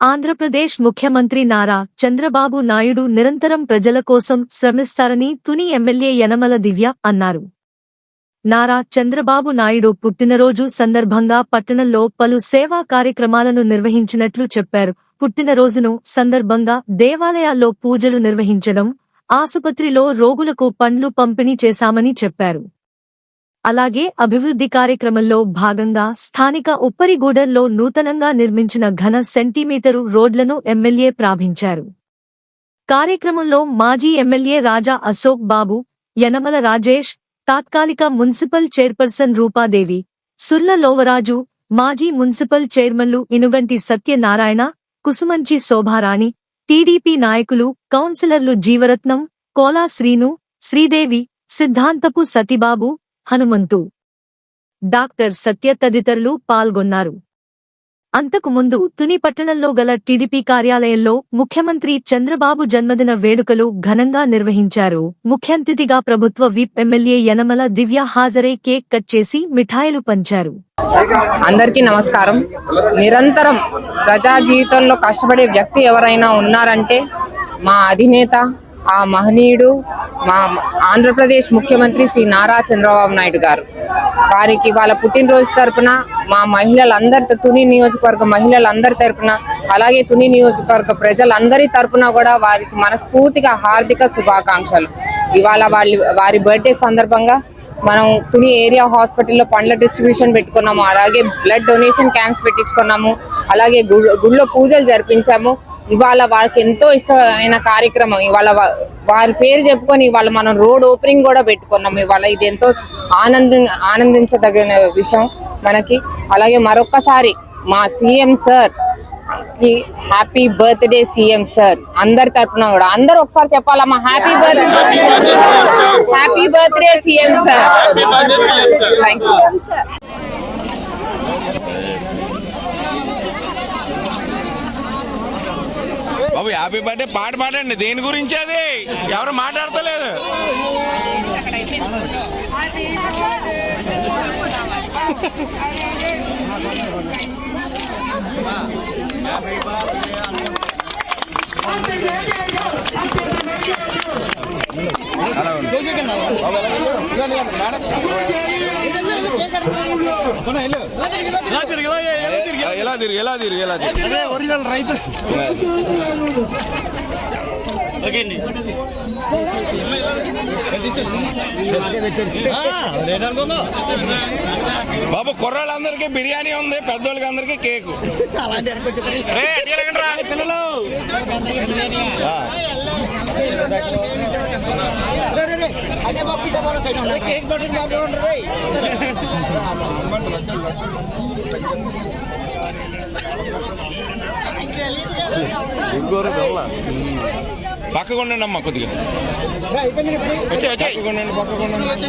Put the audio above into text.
ఆంధ్రప్రదేశ్ ముఖ్యమంత్రి నారా చంద్రబాబు నాయుడు నిరంతరం ప్రజల కోసం శ్రమిస్తారని తుని ఎమ్మెల్యే యనమల దివ్య అన్నారు. నారా చంద్రబాబు నాయుడు పుట్టినరోజు సందర్భంగా పట్టణంలో పలు సేవా కార్యక్రమాలను నిర్వహించినట్లు చెప్పారు. పుట్టినరోజును సందర్భంగా దేవాలయాల్లో పూజలు నిర్వహించడం ఆసుపత్రిలో రోగులకు పండ్లు పంపిణీ చేశామని చెప్పారు. అలాగే అభివృద్ధి కార్యక్రమంలో భాగంగా స్థానిక ఉప్పరిగూడెంలో నూతనంగా నిర్మించిన ఘన సెంటీమీటరు రోడ్లను ఎమ్మెల్యే ప్రాభించారు. కార్యక్రమంలో మాజీ ఎమ్మెల్యే రాజా అశోక్ బాబు యనమల రాజేష్ తాత్కాలిక మున్సిపల్ చైర్పర్సన్ రూపాదేవి సుర్ల లోవరాజు మాజీ మున్సిపల్ చైర్మన్లు ఇనుగంటి సత్యనారాయణ కుసుమంచి శోభారాణి టీడీపీ నాయకులు కౌన్సిలర్లు జీవరత్నం కోలా శ్రీను శ్రీదేవి సిద్ధాంతపు సతిబాబు హనుమంతు. డాక్టర్ సత్య తదితరులు పాల్గొన్నారు. అంతకుముందు తుని పట్టణంలో గల టీడీపీ కార్యాలయంలో ముఖ్యమంత్రి చంద్రబాబు జన్మదిన వేడుకలు ఘనంగా నిర్వహించారు. ముఖ్యంతిథిగా ప్రభుత్వ విప్ ఎమ్మెల్యే యనమల దివ్య హాజరై కేక్ కట్ చేసి మిఠాయిలు పంచారు. అందరికీ నమస్కారం. నిరంతరం ప్రజా జీవితంలో కష్టపడే వ్యక్తి ఎవరైనా ఉన్నారంటే మా అధినేత ఆ మహనీయుడు మా ఆంధ్రప్రదేశ్ ముఖ్యమంత్రి శ్రీ నారా చంద్రబాబు నాయుడు గారు. వారికి వాళ్ళ పుట్టినరోజు తరపున మా మహిళలందరి తుని నియోజకవర్గ మహిళలందరి తరపున అలాగే తుని నియోజకవర్గ ప్రజలందరి తరపున కూడా వారికి మనస్ఫూర్తిగా హార్దిక శుభాకాంక్షలు. ఇవాళ వాళ్ళ వారి బర్త్డే సందర్భంగా మనం తుని ఏరియా హాస్పిటల్లో పండ్ల డిస్ట్రిబ్యూషన్ పెట్టుకున్నాము అలాగే బ్లడ్ డొనేషన్ క్యాంప్స్ పెట్టించుకున్నాము అలాగే గు- గుళ్ళో పూజలు జరిపించాము. ఇవాళ వారికి ఎంతో ఇష్టమైన కార్యక్రమం. ఇవాళ వారి పేరు చెప్పుకొని ఇవాళ మనం రోడ్ ఓపెనింగ్ కూడా పెట్టుకున్నాం. ఇవాళ ఇది ఎంతో ఆనంద ఆనందించదగిన విషయం మనకి. అలాగే మరొక్కసారి మా సీఎం సార్కి హ్యాపీ బర్త్డే సీఎం సార్. అందరి తరపున కూడా. అందరూ ఒకసారి చెప్పాలమ్మా happy birthday. Happy birthday CM sir. Thank you Babu happy birthday పాట పాడండి. దేని గురించి అది? ఎవరు మాట్లాడతలేదు? ఎలా తిరిగి ఎలా తిరిగి ఎలా తిరిగి ఒరిజినల్ రైతు ఓకే అండి లేదనుకుందా బాబు కుర్రాళ్ళందరికీ బిర్యానీ ఉంది పెద్దోళ్ళకి అందరికీ కేకు అలాంటి. పిల్లలు. అదే బాబు బాబు సైడ్ ఉండండి. కేక్ పట్టుకుని మాత్రం ఉండండి, రేయ్. పక్కకు ఉండండి అమ్మా కొద్దిగా. వచ్చే వచ్చే పక్కకు ఉండండి పక్కకు ఉండండి